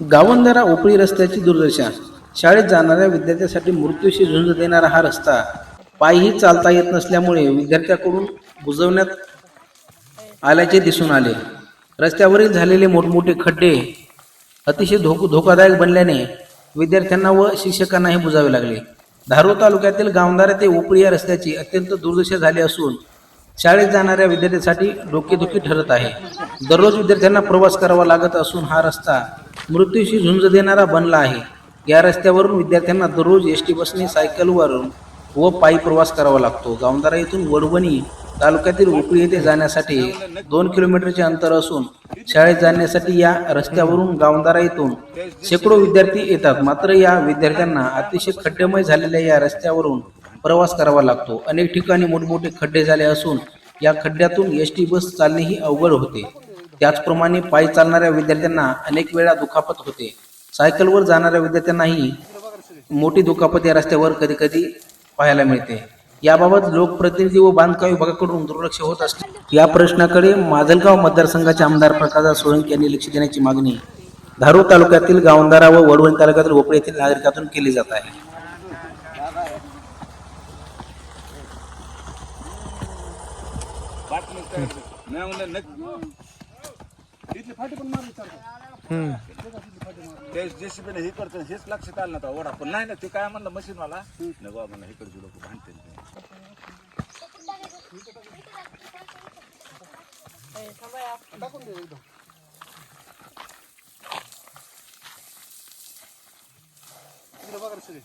गावंधारा ओपळी रस्त्याची दुर्दशा. शाळेत जाणाऱ्या विद्यार्थ्यासाठी मृत्यूशी झुंज देणारा हा रस्ता. पायही चालता येत नसल्यामुळे विद्यार्थ्याकडून बुजवण्यात आल्याचे दिसून आले. रस्त्यावरील झालेले मोठमोठे खड्डे अतिशय धोक धोकादायक बनल्याने विद्यार्थ्यांना व शिक्षकांनाही बुजावे लागले. धारूर तालुक्यातील गावंधारा ते ओपळी या रस्त्याची अत्यंत दुर्दशा झाली असून शाळेत जाणाऱ्या विद्यार्थ्यांसाठी डोकेदुखी ठरत आहे. दररोज विद्यार्थ्यांना प्रवास करावा लागत असून हा रस्ता मृत्यूशी झुंज देणारा बनला आहे. या रस्त्यावरून विद्यार्थ्यांना दररोज एस टी बसने सायकलवरून व पायी प्रवास करावा लागतो. गावंदारा येथून वडवणी तालुक्यातील उकळी येथे जाण्यासाठी दोन किलोमीटरचे अंतर असून शाळेत जाण्यासाठी या रस्त्यावरून गावंदारा येथून शेकडो विद्यार्थी येतात. मात्र या विद्यार्थ्यांना अतिशय खड्डेमय झालेल्या या रस्त्यावरून प्रवास करावा लागतो. अनेक ठिकाणी मोठमोठे खड्डे झाले असून या खड्ड्यातून एस टी बस चालणेही अवघड होते. त्याचप्रमाणे पायी चालणाऱ्या विद्यार्थ्यांना अनेक वेळा दुखापत होते. सायकलवर जाणाऱ्या विद्यार्थ्यांनाही मोठी दुखापत या रस्त्यावर कधी कधी पाहायला मिळते. याबाबत लोकप्रतिनिधी व बांधकाम विभागाकडून दुर्लक्ष होत असते या प्रश्नाकडे माजलगाव मतदारसंघाचे आमदार प्रकाशदास सोळंकी यांनी लक्ष देण्याची मागणी धारूर तालुक्यातील गावंधारा व वडवण तालुक्यातील भोपळे येथील नागरिकातून केली जात आहे. इथली फाटी पण मारून ते जेसीबीने हे करतो हेच लक्षात आलं नव्हतं ओढा पण नाही ना ते काय म्हणलं मशीन वाला नाही बाबा म्हणलं इकडचे लोक भांडते. टाकून दे एकदम इकडे बघा सगळे.